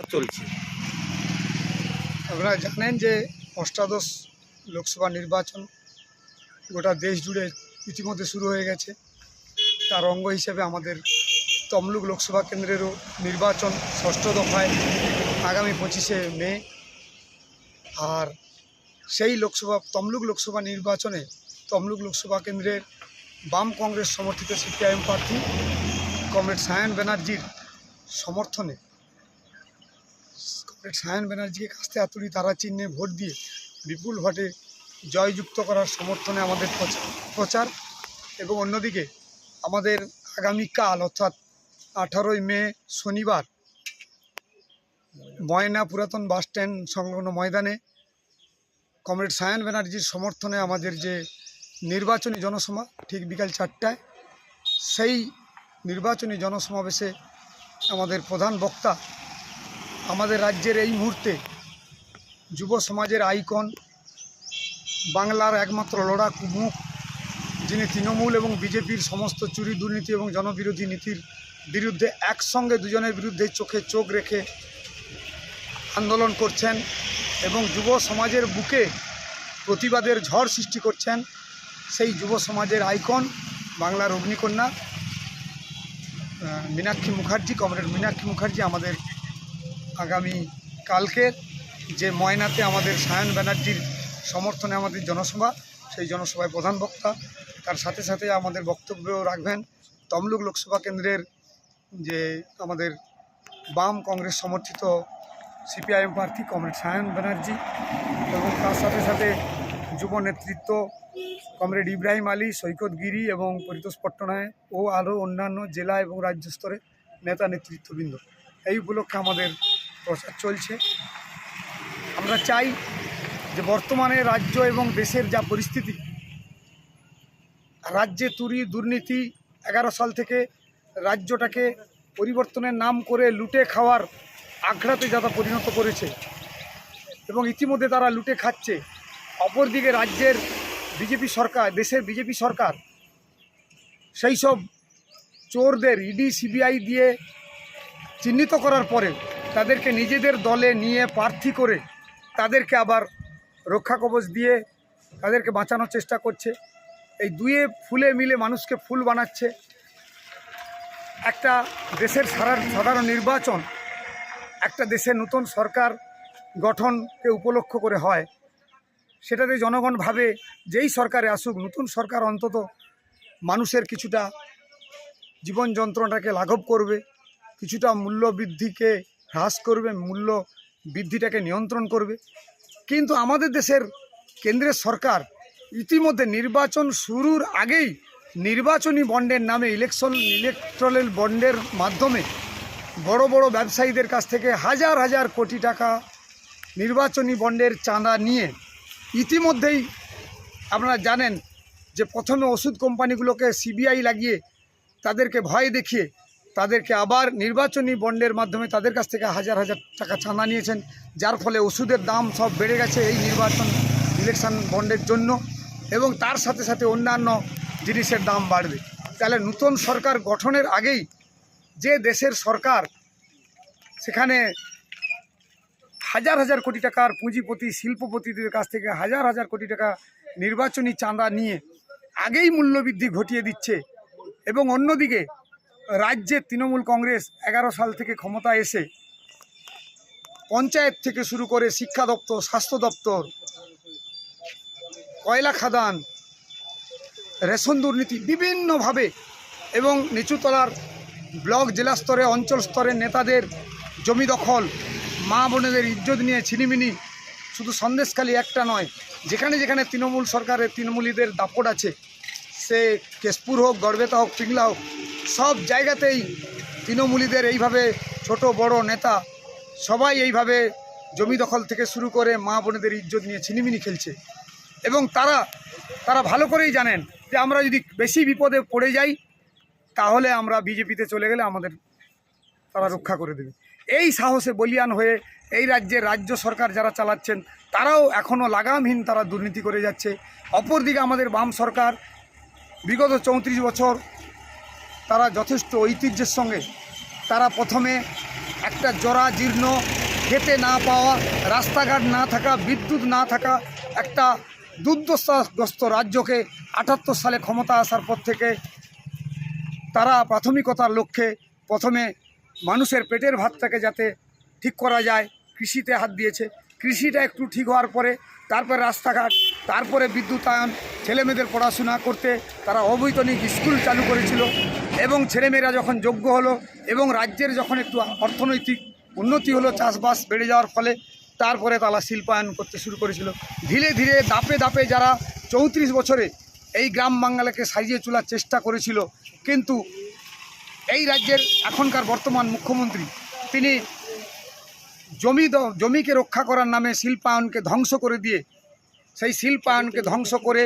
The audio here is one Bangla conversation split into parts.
চলছে। আপনারা জানেন যে অষ্টাদশ লোকসভা নির্বাচন গোটা দেশ জুড়ে ইতিমধ্যে শুরু হয়ে গেছে। তার অঙ্গ হিসেবে আমাদের তমলুক লোকসভা কেন্দ্রেরও নির্বাচন ষষ্ঠ দফায় আগামী পঁচিশে মে। আর সেই লোকসভা, তমলুক লোকসভা নির্বাচনে তমলুক লোকসভা কেন্দ্রের বাম কংগ্রেস সমর্থিত সিপিআইএম প্রার্থী কমরেড সায়ন ব্যানার্জির সমর্থনে সায়ন ব্যানার্জিকে কাস্তে হাতুড়ি তারা চিহ্নে ভোট দিয়ে বিপুল ভোটে জয়যুক্ত করার সমর্থনে আমাদের প্রচার এবং অন্যদিকে আমাদের আগামীকাল, অর্থাৎ আঠারোই মে, শনিবার, ময়না পুরাতন বাস স্ট্যান্ড সংলগ্ন ময়দানে কমরেড সায়ন ব্যানার্জির সমর্থনে আমাদের যে নির্বাচনী জনসভা, ঠিক বিকাল চারটায়, সেই নির্বাচনী জনসমাবেশে আমাদের প্রধান বক্তা আমাদের রাজ্যের এই মুহূর্তে যুব সমাজের আইকন, বাংলার একমাত্র লড়াকু মুখ, যিনি তৃণমূল এবং বিজেপির সমস্ত চুরি দুর্নীতি এবং জনবিরোধী নীতির বিরুদ্ধে একসঙ্গে দুজনের বিরুদ্ধে চোখে চোখ রেখে আন্দোলন করছেন এবং যুব সমাজের বুকে প্রতিবাদের ঝড় সৃষ্টি করছেন, সেই যুব সমাজের আইকন, বাংলার অগ্নিকন্যা মীনাক্ষী মুখার্জি, কমরেড মীনাক্ষী মুখার্জি আমাদের আগামী কালকের যে ময়নাতে আমাদের সায়ন ব্যানার্জির সমর্থনে আমাদের জনসভা, সেই জনসভায় প্রধান বক্তা। তার সাথে সাথে আমাদের বক্তব্য রাখবেন। তমলুক লোকসভা কেন্দ্রের যে আমাদের বাম কংগ্রেস সমর্থিত সিপিআইএম প্রার্থী কমরেড সায়ন ব্যানার্জি এবং তার সাথে সাথে যুব নেতৃত্ব কমরেড ইব্রাহিম আলী, সৈকত গিরি এবং পরিতোষ পট্টনায়ক ও আরও অন্যান্য জেলা এবং রাজ্য স্তরে নেতা নেতৃত্ববৃন্দ। এই উপলক্ষে আমাদের প্রচার চলছে। আমরা চাই যে বর্তমানে রাজ্য এবং দেশের যা পরিস্থিতি, রাজ্যে তুরি দুর্নীতি এগারো সাল থেকে রাজ্যটাকে পরিবর্তনের নাম করে লুটে খাওয়ার আখড়াতে যারা পরিণত করেছে এবং ইতিমধ্যে তারা লুটে খাচ্ছে, অপরদিকে রাজ্যের বিজেপি সরকার, দেশের বিজেপি সরকার, সেই সব চোরদের, ইডি, সিবিআই দিয়ে চিহ্নিত করার পরে তাদেরকে নিজেদের দলে নিয়ে প্রার্থী করে তাদেরকে আবার রক্ষা কবচ দিয়ে তাদেরকে বাঁচানোর চেষ্টা করছে। এই দুয়ে ফুলে মিলে মানুষকে ফুল বানাচ্ছে। একটা দেশের সারা সাধারণ নির্বাচন, একটা দেশের নতুন সরকার গঠনকে উপলক্ষ করে হয়। সেটাতে জনগণ ভাবে যেই সরকারে আসুক, নতুন সরকার অন্তত মানুষের কিছুটা জীবন যন্ত্রণাটাকে লাঘব করবে, কিছুটা মূল্য বৃদ্ধিকে হ্রাস করবে, মূল্য বৃদ্ধিটাকে নিয়ন্ত্রণ করবে। কিন্তু আমাদের দেশের কেন্দ্রের সরকার ইতিমধ্যে নির্বাচন শুরুর আগেই নির্বাচনী বন্ডের নামে ইলেকশন ইলেকট্রাল বন্ডের মাধ্যমে বড় বড় ব্যবসায়ীদের কাছ থেকে হাজার হাজার কোটি টাকা নির্বাচনী বন্ডের চাঁদা নিয়ে ইতিমধ্যেই আপনারা জানেন যে প্রথমে ওষুধ কোম্পানিগুলোকে সিবিআই লাগিয়ে তাদেরকে ভয় দেখিয়ে তাদেরকে আবার নির্বাচনী বন্ডের মাধ্যমে তাদের কাছ থেকে হাজার হাজার টাকা চাঁদা নিয়েছেন, যার ফলে ওষুধের দাম সব বেড়ে গেছে এই নির্বাচন ইলেকশন বন্ডের জন্য এবং তার সাথে সাথে অন্যান্য জিনিসের দাম বাড়বে। তাহলে নতুন সরকার গঠনের আগেই যে দেশের সরকার সেখানে হাজার হাজার কোটি টাকার পুঁজিপতি, শিল্পপতিদের কাছ থেকে হাজার হাজার কোটি টাকা নির্বাচনী চাঁদা নিয়ে আগেই মূল্যবৃদ্ধি ঘটিয়ে দিচ্ছে এবং অন্যদিকে রাজ্যের তৃণমূল কংগ্রেস এগারো সাল থেকে ক্ষমতা এসে পঞ্চায়েত থেকে শুরু করে শিক্ষা দপ্তর, স্বাস্থ্য দপ্তর, কয়লা খাদান, রেশন দুর্নীতি বিভিন্নভাবে এবং নিচুতলার ব্লক, জেলা স্তরে, অঞ্চল স্তরের নেতাদের জমি দখল, মা বোনেদের ইজ্জত নিয়ে ছিনিমিনি, শুধু সন্দেশখালি একটা নয়, যেখানে যেখানে তৃণমূল সরকারের তৃণমূলীদের দাপট আছে, সে কেশপুর হোক, গড়বেতা হোক, পিংলা হোক সব জায়গাতেই তৃণমূলীদের এইভাবে ছোট, বড় নেতা সবাই এইভাবে জমি দখল থেকে শুরু করে মা বোনেদের ইজ্জত নিয়ে ছিনিমিনি খেলছে। এবং তারা তারা ভালো করেই জানেন যে আমরা যদি বেশি বিপদে পড়ে যাই, তাহলে আমরা বিজেপিতে চলে গেলে আমাদের তারা রক্ষা করে দেবে। এই সাহসে বলিয়ান হয়ে এই রাজ্যের রাজ্য সরকার যারা চালাচ্ছেন, তারাও এখনও লাগামহীন তারা দুর্নীতি করে যাচ্ছে। অপরদিকে আমাদের বাম সরকার বিগত চৌত্রিশ বছর তারা যথেষ্ট ঐতিহ্যের সঙ্গে তারা প্রথমে একটা জরা জীর্ণ খেতে না পাওয়া, রাস্তাঘাট না থাকা, বিদ্যুৎ না থাকা একটা দুর্দশাগ্রস্ত রাজ্যকে আটাত্তর সালে ক্ষমতা আসার পর থেকে তারা প্রাথমিকতার লক্ষ্যে প্রথমে মানুষের পেটের ভাতটাকে যাতে ঠিক করা যায়, কৃষিতে হাত দিয়েছে। কৃষিটা একটু ঠিক হওয়ার পরে তারপরে রাস্তাঘাট, তারপরে বিদ্যুতায়ন, ছেলেমেয়েদের পড়াশোনা করতে তারা অবৈতনিক স্কুল চালু করেছিল। এবং ছেলেমেয়েরা যখন যোগ্য হলো এবং রাজ্যের যখন একটু অর্থনৈতিক উন্নতি হলো, চাষবাস বেড়ে যাওয়ার ফলে তারপরে তারা শিল্পায়ন করতে শুরু করেছিল। ধীরে ধীরে দাপে দাপে যারা চৌত্রিশ বছরে এই গ্রাম বাংলাকে সাজিয়ে তোলার চেষ্টা করেছিল, কিন্তু এই রাজ্যের এখনকার বর্তমান মুখ্যমন্ত্রী, তিনি জমি জমিকে রক্ষা করার নামে শিল্পায়নকে ধ্বংস করে দিয়ে, সেই শিল্পায়নকে ধ্বংস করে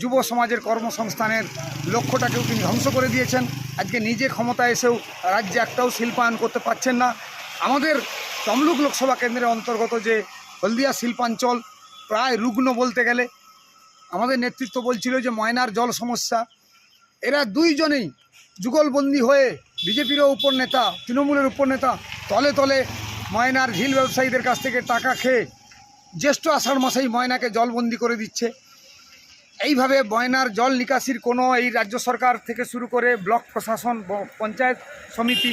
যুব সমাজের কর্মসংস্থানের লক্ষ্যটাকেও তিনি ধ্বংস করে দিয়েছেন। আজকে নিজে ক্ষমতা এসেও রাজ্যে একটাও শিল্পায়ন করতে পারছেন না। আমাদের তমলুক লোকসভা কেন্দ্রের অন্তর্গত যে হলদিয়া শিল্পাঞ্চল, প্রায় রুগ্ন বলতে গেলে, আমাদের নেতৃত্ব বলছিল যে ময়নার জল সমস্যা। এরা দুইজনেই যুগলবন্দি হয়ে বিজেপিরও উপর নেতা তৃণমূলের উপর নেতা তলে তলে ময়নার ঝিল ব্যবসায়ীদের কাছ থেকে টাকা খেয়ে জ্যেষ্ঠ আষাঢ় মাসেই ময়নাকে জলবন্দি করে দিচ্ছে। এইভাবে ময়নার জল নিকাশির কোনো এই রাজ্য সরকার থেকে শুরু করে ব্লক প্রশাসন পঞ্চায়েত সমিতি,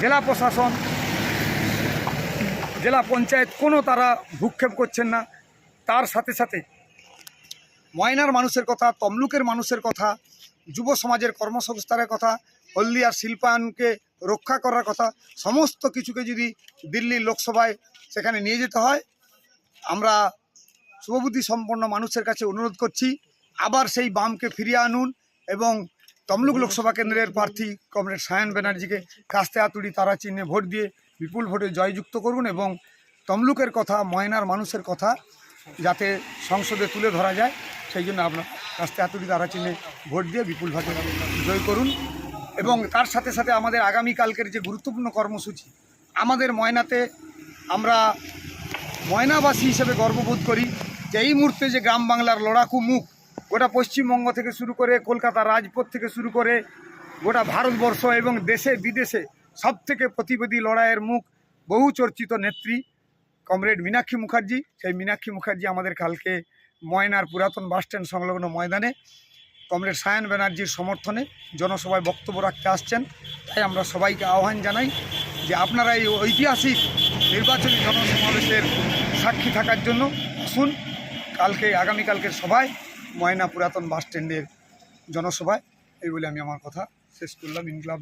জেলা প্রশাসন, জেলা পঞ্চায়েত কোনো তারা ভূক্ষেপ করছেন না। তার সাথে সাথে ময়নার মানুষের কথা, তমলুকের মানুষের কথা, যুব সমাজের কর্মসংস্থানের কথা, হলদিয়ার শিল্পায়নকে রক্ষা করার কথা, সমস্ত কিছুকে যদি দিল্লির লোকসভায় সেখানে নিয়ে যেতে হয়, আমরা শুভবুদ্ধি সম্পন্ন মানুষের কাছে অনুরোধ করছি, আবার সেই বামকে ফিরিয়ে আনুন এবং তমলুক লোকসভা কেন্দ্রের প্রার্থী কমরেড সায়ন ব্যানার্জিকে কাস্তে আতুড়ি তারা চিহ্নে ভোট দিয়ে বিপুল ভোটে জয়যুক্ত করুন এবং তমলুকের কথা, ময়নার মানুষের কথা যাতে সংসদে তুলে ধরা যায়, সেই জন্য আপনার কাস্তে আতুড়ি তারা চিহ্নে ভোট দিয়ে বিপুল ভোটে জয় করুন এবং তার সাথে সাথে আমাদের আগামীকালকের যে গুরুত্বপূর্ণ কর্মসূচি, আমাদের ময়নাতে আমরা ময়নাবাসী হিসেবে গর্ববোধ করি। যে এই মুহূর্তে যে গ্রাম বাংলার লড়াকু মুখ, গোটা পশ্চিমবঙ্গ থেকে শুরু করে কলকাতা, রাজপথ থেকে শুরু করে গোটা ভারতবর্ষ এবং দেশে, বিদেশে সব থেকে প্রতিবাদী লড়াইয়ের মুখ বহু চর্চিত নেত্রী, কমরেড মীনাক্ষী মুখার্জি। সেই মীনাক্ষী মুখার্জি আমাদের কালকে ময়নার পুরাতন বাসস্ট্যান্ড সংলগ্ন ময়দানে কমরেড সায়ন ব্যানার্জির সমর্থনে জনসভায় বক্তব্য রাখতে আসছেন। তাই আমরা সবাইকে আহ্বান জানাই যে আপনারা এই ঐতিহাসিক নির্বাচনী জনসমাবেশের সাক্ষী থাকার জন্য আসুন। কালকে, আগামীকালকের সভায় ময়না পুরাতন বাস বাসস্ট্যান্ডের জনসভায়, এই বলে আমি আমার কথা শেষ করলাম। ইনকলাব